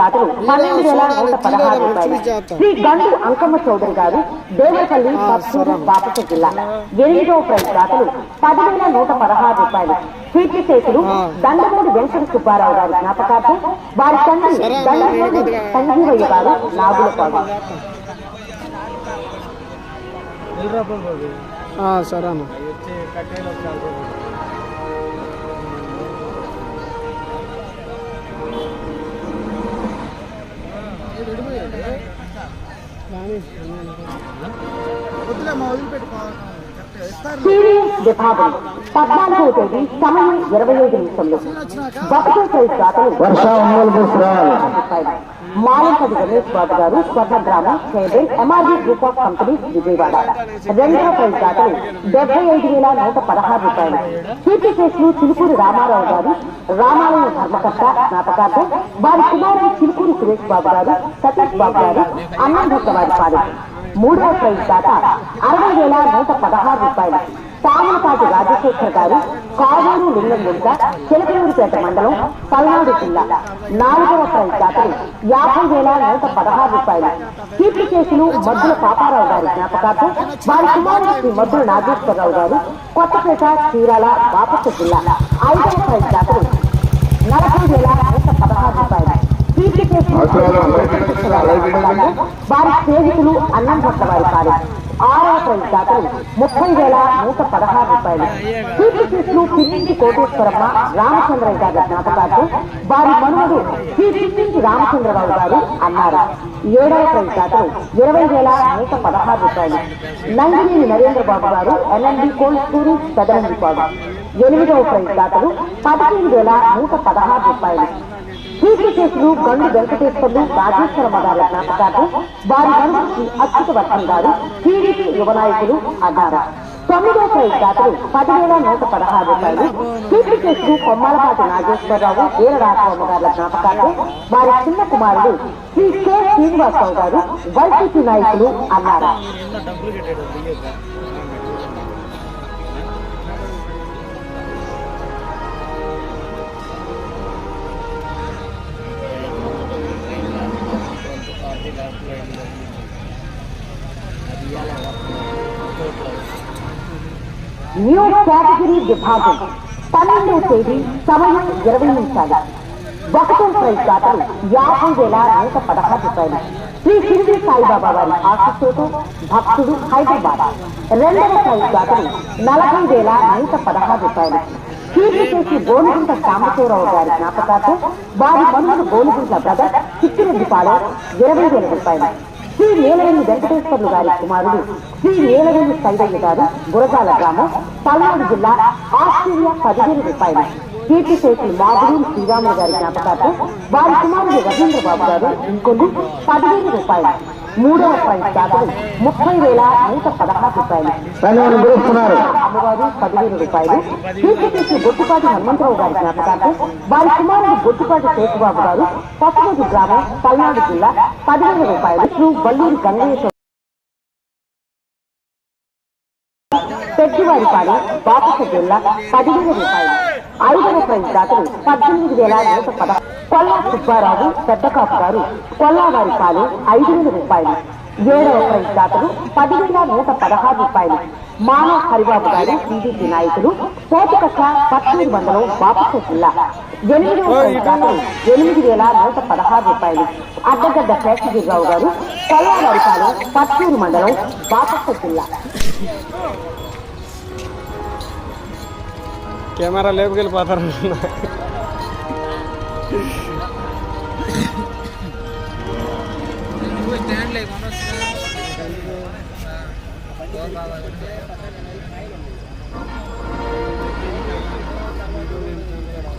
దాతలు పన్నెండు వేల నూట పదహారు రూపాయలు. శ్రీ గండు అంకమ్మ చౌదరి గారు దేవరపల్లి పత్తూరు బాపట్ల జిల్లా. ఎనిమిదవ ప్రైజ్ దాతలు పదివేల నూట పదహారు రూపాయలు. కీర్తి చేతులు దండమూడి వెంకట సుబ్బారావు గారి జ్ఞాపకార్థం వారి తండ్రి దండమూడి సంజీవయ్య గారు నాగులపాడు సరే అన్న. పద్నాలుగవ తేదీ సమయం ఇరవై ఐదు నిమిషంలో. దాతలు వర్ష ఒంగోలు గణేష్ బాబు గారు Swarnagramam chairman MRG group of companies Vijayawada. రెండవ ప్రైజ్ దాతలు డెబ్బై ఐదు వేల నూట పదహారు రూపాయలు. కీర్తి కేసులు చిలుకూరు రామారావు గారు రామాలయ ధర్మకర్త జ్ఞాపకార్థం. వారి కుమారుడు చిలుకూరు సురేష్ బాబు గారు సతీష్ బాబు గారు అన్నం భక్త వారి పాలు మూడవ ప్రైజ్ దాత అరవై వేల నూట పదహారు రూపాయలు. తామలపాటి రాజశేఖర్ గారు కావూరు లింగంగుంట చిలకలూరుపేట మండలం పల్నాడు జిల్లా. నాలుగవ ప్రైజ్ దాతలు యాభై వేల నూట పదహారు రూపాయలు. కీర్తి కేసులు మద్దుల పాపారావు గారి జ్ఞాపకార్థం వారి కుమారుడు శ్రీ మద్దుల నాగేశ్వరరావు గారు కొత్తపేట చీరాల బాపట్ల జిల్లా. ఐదవ ప్రైజ్ దాతలు నలభై వేల నూట పదహారు రూపాయలు. కీర్తి కేసులు వారి స్నేహితులు అన్నం పట్ల వారి పాలి ఆరవ ప్రైజ్ ముప్పై వేల నూట పదహారు రూపాయలు. శ్రీకృష్ణుడు పిల్లింటి కోటేశ్వరమ్మ రామచంద్రయ్య గారి జ్ఞాపకార్థం వారి మనుమడు శ్రీ పిల్లింటి రామచంద్రరావు గారు అన్నారు. ఏడవ ప్రైజ్ ఇరవై వేల నూట పదహారు రూపాయలు. నందినేని నరేంద్ర బాబు గారు ఎల్ఎండి కోల్డ్ స్టోరేజ్ పెదనందిపాడు ఎనిమిదవ ప్రైజ్ దాతలు పదిహేను వేల నూట పదహారు రూపాయలు. శ్రీకృష్ణుడు గండు వెంకటేశ్వర్లు రాజేశ్వర మగారి జ్ఞాపకార్థం వారి మనసుకి అత్యుత వర్ధన్ గారు టీడీపీ యువ నాయకులు అన్నారు. తొమ్మిదో ప్రైజ్ దాతలు పదివేల నూట పదహారు రూపాయలు. శ్రీకృష్ణుడు కేసులు కొమ్మాలపాటి నాగేశ్వరరావు వీర రాఘవమ్మ గారి జ్ఞాపకార్థం వారి చిన్న కుమారుడు శ్రీ కె. శ్రీనివాసరావు గారు వైసీపీ నాయకులు అన్నారు. న్యూ కేటగిరీ విభాగం పన్నెండవ తేదీ సమయం ఇరవై నిమిషాలు. ఒకటో ప్రైజ్ దాతలు యాభై వేల నూట పదహారు రూపాయలు. శ్రీ షిరిడి సాయిబాబా వారి ఆశీస్సుతో భక్తుడు హైదరాబాద్. రెండవ ప్రైజ్ దాతలు నలభై వేల నూట పదహారు రూపాయలు. కీర్తి చేసి గోనుగుంట సాంబశివరావు గారి జ్ఞాపకార్థం వారి మనుషులు గోనుగుంట్ల బ్రదర్ చిట్టిరెడ్డిపాలెం ఇరవై వేల రూపాయలు. శ్రీ నీలవేణి వెంకటేశ్వర్లు గారి కుమారుడు శ్రీ నీలవేణి సైదయ్య గారు గురజాల గ్రామం పల్నాడు జిల్లా ఆస్ట్రేలియా పదిహేను రూపాయలు. కీర్తి చేసి మాధురి శ్రీరాములు గారి జ్ఞాపకార్థం వారి కుమారుడు రవీంద్రబాబు గారు ఇంకొన్ని పదిహేను రూపాయలు. మూడవ ప్రైజ్ దాతలు ముప్పై వేల నూట పదహారు రూపాయలు. అమ్మవారు పదివేల రూపాయలు. కీర్తి చేసి బొట్టుపాటి హనుమంతరావు గారి జ్ఞాపకార్థం వారి కుమారుడు బొట్టుపాటి శేషబాబు గారు పసుమూరు గ్రామం పల్నాడు జిల్లా పదివేల రూపాయలు శ్రీ వల్లూరి గంగయ్య పెద్దవారిపాడు బాపట్ల జిల్లా పదివేల రూపాయలు. ఐదవ ప్రైజ్ దాతలు పద్దెనిమిది వేల నూట పద కొల్లా సుబ్బారావు పెద్దకాపు గారు. కొల్లావారిపాడు ఐదు వేల రూపాయలు. ఏడవ ప్రైజ్ దాతలు పదివేల నూట పదహారు రూపాయలు. మానవ హరిబాబు గారు టీడీపీ నాయకులు. పోతుకట్ల పత్తూరు మండలం బాపట్ల జిల్లా. దాతలు ఎనిమిది వేల నూట పదహారు రూపాయలు. అడ్డగడ్డ శేషగిరిరావు గారు కొల్లావారిపాడు పత్తూరు మండలం బాపట్ల జిల్లా. కెమెరా లేపుకెళ్ళిపోతారు.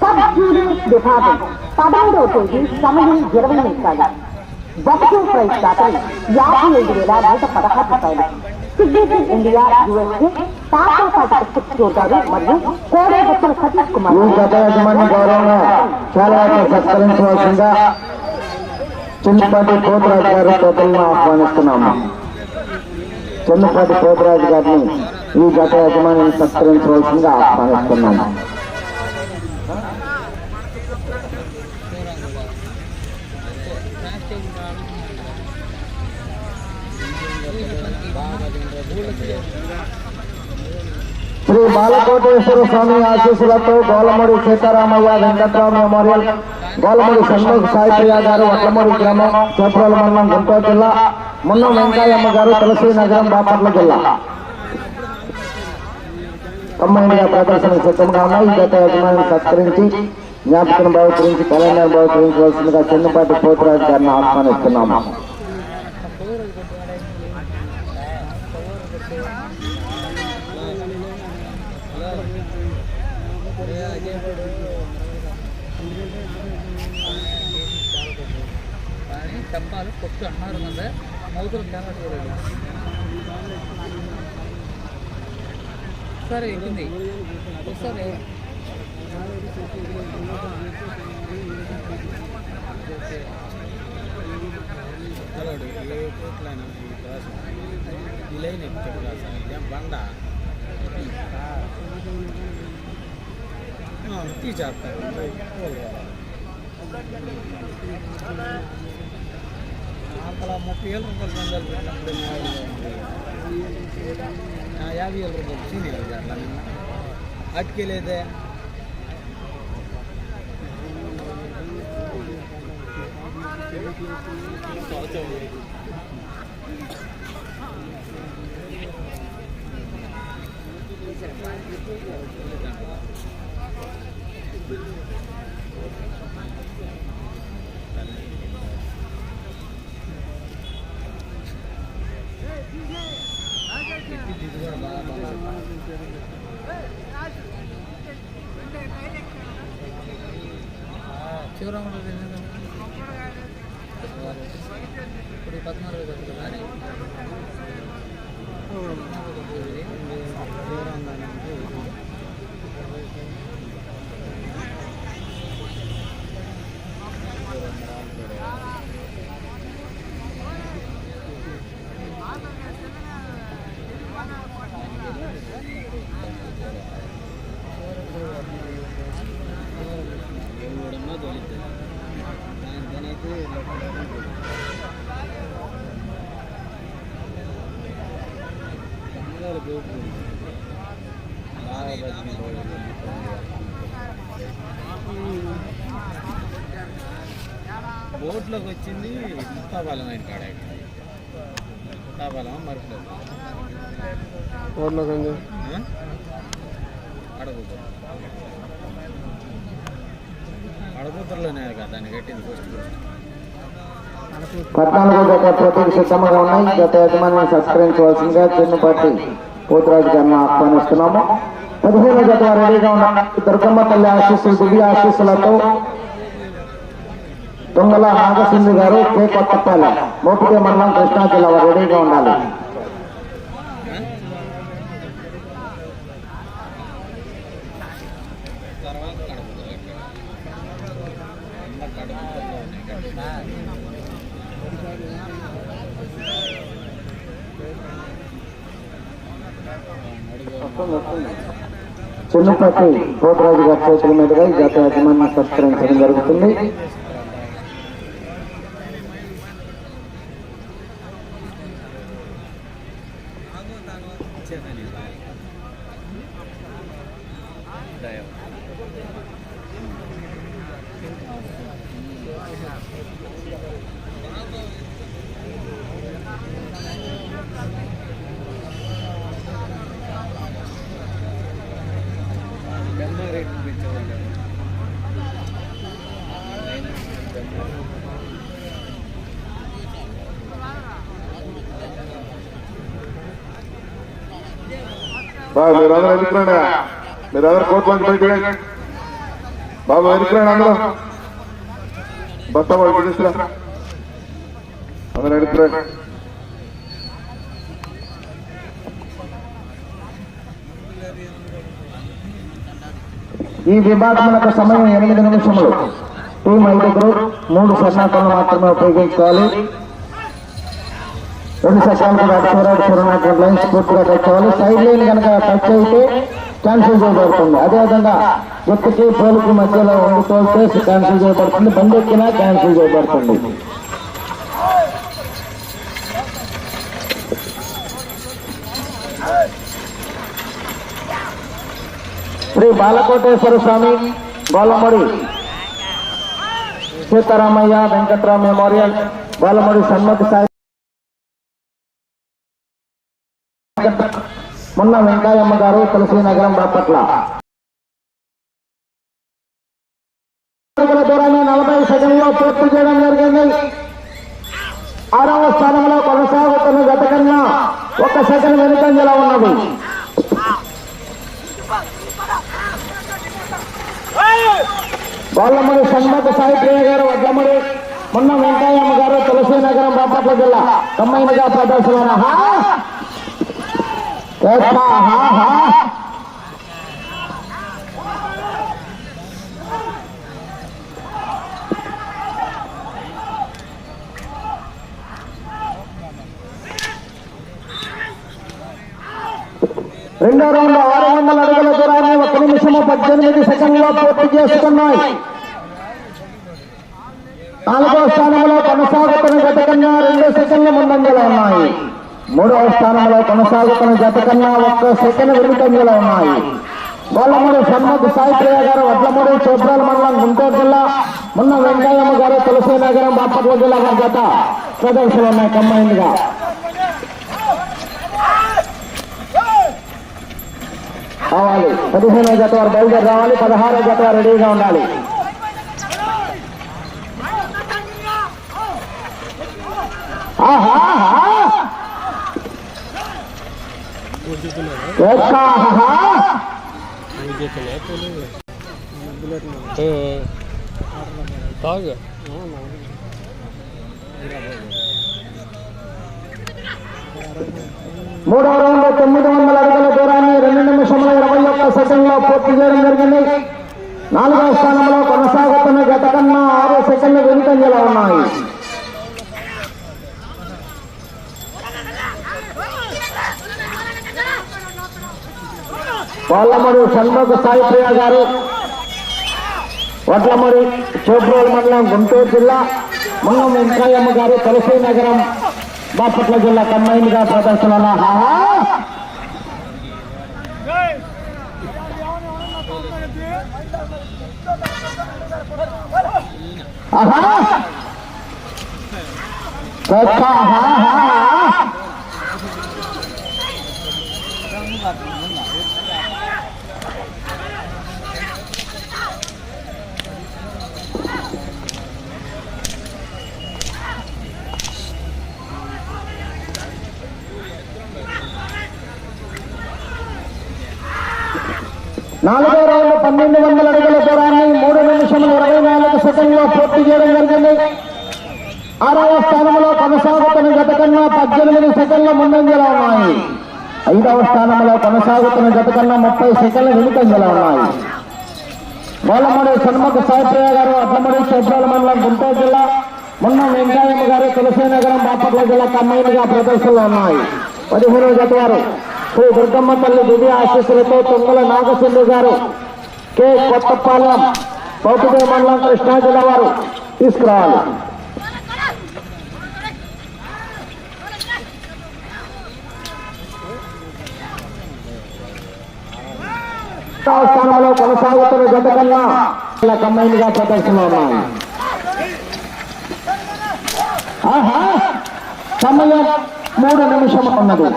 సబ్ జూనియర్ విభాగం పదమూడవ తేదీ సమయం ఇరవై నిమిషాలు ఒకటో ప్రైజ్ దాతలు యాభై ఐదు వేల నూట పదహారు రూపాయలు సిగ్నేచర్ ఇండియా యుఎస్ఏ తాతాపాటి పుస్తక స్టోర్ గారు మరియు కోడేపత్తుల సతీష్ కుమార్ ఈ గత యజమాని గౌరవంగా చాలా సత్కరించవలసిందిగా చిన్నపాటి పోతరాజు గారి తోటలను ఆహ్వానిస్తున్నాము. చిన్నపాటి పోతరాజు గారిని ఈ గత యజమానిని సత్కరించవలసిందిగా ఆహ్వానిస్తున్నాము. శ్రీ బాలకోటేశ్వర స్వామి ఆశీస్సులతో గోలమూడి సీతారామయ్య వెంకట్రావు మెమోరియల్ గోలమూడి సంతోష్ సాయిప్రియ గారు వట్లమూడి గ్రామం చేపల మండలం గుంటూరు జిల్లా మున్న వెంకయ్యమ్మ గారు తులసి నగరం బాపట్ల జిల్లా. కంబైన్గా ప్రదర్శన సిద్ధంగా ఉన్నాయి. ఈ గత యజమాని సత్కరించి జ్ఞాపకం భావించి క్యాలెండర్ భావించవలసిందిగా చిన్నపాటి పోతురాజు గారిని ఆహ్వానిస్తున్నాము. చెప్పాలి కొట్టు అన్నారు కదా. మౌతులు కనట్లేదు సరే ఎక్కింది. ఒకసారి తీసేస్తారు అంతలా ముప్పై వేల రూపాయలు సందాలు పెట్టినప్పుడు ఆ, యాభై వేల రూపాయలు సీనియర్ అట్లా అటుకెళ్ళేదే ఇది శివరాముడు ఇప్పుడు పద్నాలుగు కదా కానీ ఎవడన్నా బోట్లోకి వచ్చింది ముత్తాపాలెం ఆయన కాడ. ముత్తాపాలెం మరుపులో. రోడ్లో కొంచెం అడగూతరు కదా దాన్ని కట్టింది ఫస్ట్ పద్నాలుగో గత పోటీకి సిద్ధంగా ఉన్నాయి గత యజమాని సత్కరించవలసిందిగా చిన్నపాటి పోతురాజు గారిని ఆహ్వానిస్తున్నాము. పదిహేను గత రెడీగా ఉన్న దుర్గమ్మ తల్లి ఆశీస్సులు దివ్య ఆశీస్సులతో దొంగల నాగసింధు గారు కే కొత్తపాలెం మోపిదే మండలం కృష్ణా జిల్లా రెడీగా ఉండాలి. చిన్నపాటి పోతురాజు గారి చేతుల మీదుగా ఈ గత యజమాని సంస్కరించడం జరుగుతుంది. బాబు మీరందరూ ఎదుకురండి మీరందరూ కోట్లోంచి బయట బాబు ఎదుకురండి అందరూ. భర్త వాళ్ళు తీసుకురా అందరూ ఎదుకురండి ఈ విభాగములకు సమయం ఎనిమిది నిమిషములు. టీం ఐదుగురు మూడు సెకండ్లు మాత్రమే ఉపయోగించుకోవాలి. రెండు సెకండ్లు కూడా అక్షరాలు చూడనటువంటి లైన్స్ పూర్తిగా టచ్ అవ్వాలి. సైడ్ లైన్ కనుక టచ్ అయితే క్యాన్సిల్ చేయబడుతుంది. అదేవిధంగా గుర్తుకి పోలుకు మధ్యలో ఉండి క్యాన్సిల్ చేయబడుతుంది. బండి ఎక్కినా క్యాన్సిల్ చేయబడుతుంది. శ్రీ బాలకోటేశ్వర స్వామి బాలమడి సీతారామయ్య వెంకట్రామ్ మెమోరియల్ బాలమడి సన్మతి సాయి మొన్న వెంకయ్యమ్మ గారు తులసి నగరం బాపట్ల దూరాన్ని నలభై సెకండ్లో పూర్తి చేయడం జరిగింది. ఆరవ స్థానంలో కొనసాగుతున్న గత కన్నా ఒక సెకండ్ వెనుకంజలో ఉన్నది. గోళ్ళమూడి సన్మతి సాయిప్రియ గారు వడ్లమూడి మొన్న వెంకయ్యమ్మ గారు తులసి నగరం బాపట్ల జిల్లా. కమ్మైనగా ప్రదర్శన. రెండో రౌండ్ ఆరు వందల అడుగుల దూరాన్ని ఒక నిమిషము పద్దెనిమిది సెకండ్లో పూర్తి చేస్తున్నాయి నాలుగో స్థానంలో కొనసాగుతున్న జత కన్నా రెండు సెకండ్ల ముందంజలో ఉన్నాయి మూడవ స్థానంలో కొనసాగుతున్న జత కన్నా ఒక్క సెకండ్ వెనుకంజలో ఉన్నాయి. గోళ్ళమూడి సన్మతి సాయిప్రియ గారు వడ్లమూడి చోప్రాల మండలం గుంటూరు జిల్లా. మొన్న వెంకయ్యమ్మ గారు తులసి నగరం బాపట్ల జిల్లా గారి జత. ప్రదర్శన ఉన్నాయి కమ్మైందిగా రావాలి పదిహేనో జత వారు బయలుదేరి రావాలి. పదహారో జత వారు రెడీగా ఉండాలి. ఆహా, ఆహా. ఎక్కా, ఆహా. తాగు మూడవ రౌండ్ తొమ్మిది వందల అడుగుల దూరాన్ని రెండు నిమిషముల ఇరవై ఒక్క సెకండ్లో పూర్తి చేయడం జరిగింది నాలుగవ స్థానంలో కొనసాగుతున్న గత కన్నా ఆరు సెకండ్లు వెనుకంజలో ఉన్నాయి వాళ్ళమూడి షణ్ముఖ సాయిప్రియ గారు వడ్లమూడి చోప్రోల్ మండలం గుంటూరు జిల్లా మంగం వెంకయ్యమ్మ గారు తులసి నగరం బాపట్ల జిల్లా కమ్మైన్గా ప్రదర్శన ఆహా! నాలుగో రౌండ్ పన్నెండు వందల అడుగుల దూరాన్ని మూడు నిమిషముల ఇరవై నాలుగు సెకండ్లో పూర్తి చేయడం జరిగింది. ఆరవ స్థానంలో కొనసాగుతున్న గత కన్నా పద్దెనిమిది సెకండ్ల ముందంజలో ఉన్నాయి. ఐదవ స్థానంలో కొనసాగుతున్న గత కన్నా ముప్పై సెకండ్ల వెనుకంజలో ఉన్నాయి. గోలమూడి సన్ముఖ సాయిప్రియ గారు అట్లమూడి చోట్రాల మండలం గుంటూరు జిల్లా మొన్న వెంకయ్యమ్మ గారు తులసీనగరం బాపట్ల జిల్లా కమ్మైనగా ప్రదర్శనలో ఉన్నాయి. పదిహేను జత వారు. శ్రీ దుర్గమ్మ తల్లి దివ్య ఆశీస్సులతో తుంగల నాగసింధు గారు కె. కొత్తపాలెం పౌపుదే మండలం కృష్ణా జిల్లా వారు తీసుకురావాలి. స్థానంలో కొనసాగుతున్న జత కన్నా ఇలా కమ్మైనగా ప్రదర్శనలో ఉన్నాయి. సమయం మూడు నిమిషం ఉన్నది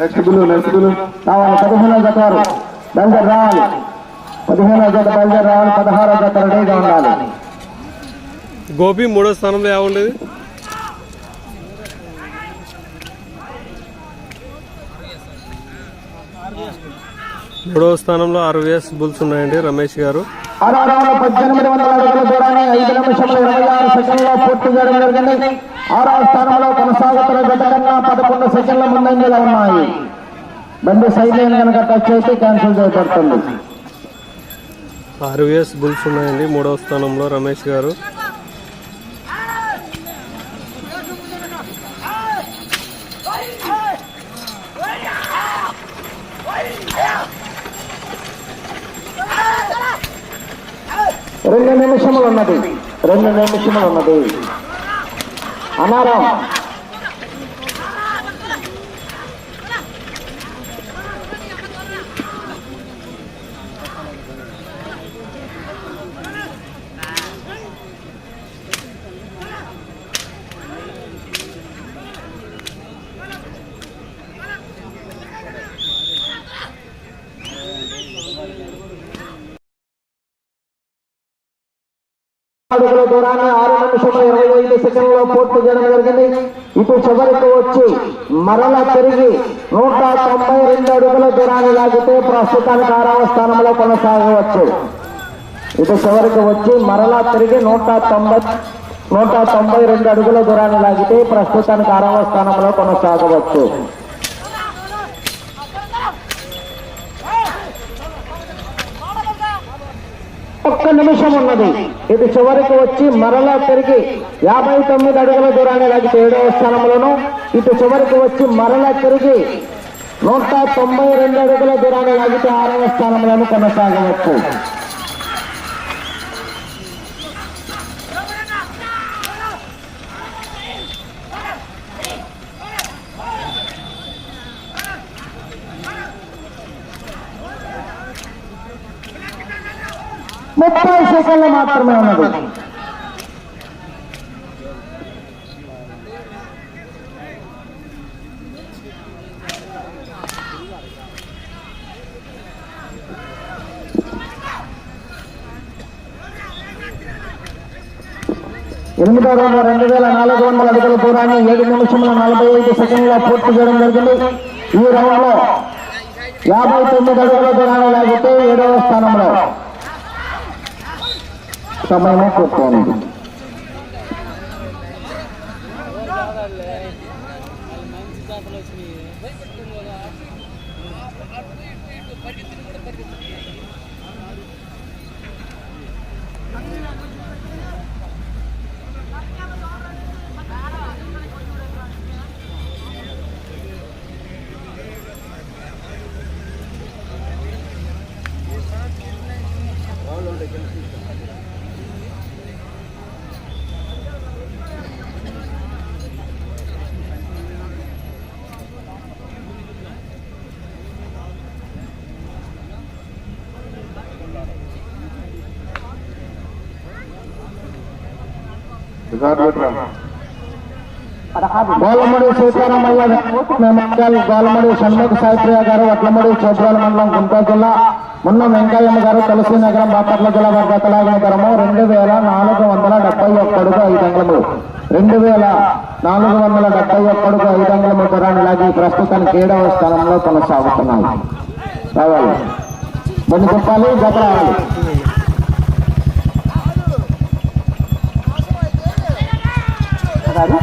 నెక్స్ట్ బిల్లు నెక్స్ట్ బిల్లు రావాలి పదిహేనో జత వారు బయలుదేరి రావాలి పదిహేనో జత బయలుదేరి రావాలి పదహారో జత రెడీగా ఉండాలి గోపి మూడో స్థానంలో ఏముండేది మూడో స్థానంలో ఆర్వీఎస్ బుల్స్ ఉన్నాయండి రమేష్ గారు. పద్దెనిమిది వందల అడుగుల దూరాన్ని ఐదు నిమిషముల ఇరవై ఆరు సెకండ్లో పూర్తి చేయడం జరిగింది. ఆరవ స్థానంలో కొనసాగుతున్న జత కన్నా పదకొండు సెకండ్ల ముందంజలో ఉన్నాయి. బండి సైలెంట్ కనుక టచ్ అయితే క్యాన్సిల్ చేయబడుతుంది. ఆర్వీఎస్ బుల్స్ ఉన్నాయండి. మూడవ స్థానంలో రమేష్ గారు. రెండు నిమిషములు ఉన్నది. రెండు నిమిషములు ఉన్నది. అనారం అడుగుల దూరాన్ని ఆరు ఇరవై ఐదు సెకండ్లో పూర్తి చేయడం జరిగింది. ఇటు చివరికి వచ్చి మరల తిరిగి నూట తొంభై రెండు అడుగుల దూరాన్ని లాగితే ప్రస్తుతానికి ఆరవ స్థానంలో కొనసాగవచ్చు. ఇటు చివరికి వచ్చి మరలా తిరిగి నూట తొంభై నూట తొంభై రెండు అడుగుల దూరాన్ని లాగితే ప్రస్తుతానికి ఆరవ స్థానంలో కొనసాగవచ్చు. ఒక్క నిమిషం ఉన్నది. ఇది చివరికి వచ్చి మరలా తిరిగి యాభై తొమ్మిది అడుగుల దూరాన్ని లాగితే ఏడవ స్థానంలోను ఇటు చివరికి వచ్చి మరలా తిరిగి నూట తొంభై రెండు అడుగుల దూరాన్ని లాగితే ఆరవ స్థానంలోను కొనసాగవచ్చు. ముప్పై సెకండ్లు మాత్రమే ఉన్నది. ఎనిమిదో రోజు రెండు వేల నాలుగు వందల అడుగుల దూరాన్ని ఏడు నిమిషముల నలభై ఐదు సెకండ్ల పూర్తి చేయడం జరిగింది. ఈ రౌండ్లో యాభై తొమ్మిది అడుగుల దూరాన్ని లాగితే ఏడవ స్థానంలో. సమయము పూర్తయింది Golamadi Seetharamaiah memorial Golamadi Shanmukha Saipriya గారు వట్లమడి చౌద్రాల మండలం గుంటూరు జిల్లా మున్న వెంకయ్యమ్మ గారు తులసి నగరం బాపట్ల జిల్లా వారి రెండు వేల నాలుగు వందల డెబ్బై ఒక్కడుగు ఐదు అంగుళములు రెండు వేల నాలుగు వందల డెబ్బై ఒక్కడుగు ఐదు అంగుళముల దూరాన్ని లాగి ప్రస్తుతానికి ఏడవ స్థానంలో కొనసాగుతున్నాయి రావాలి. కొన్ని చెప్పాలి గత రావాలి. Haru.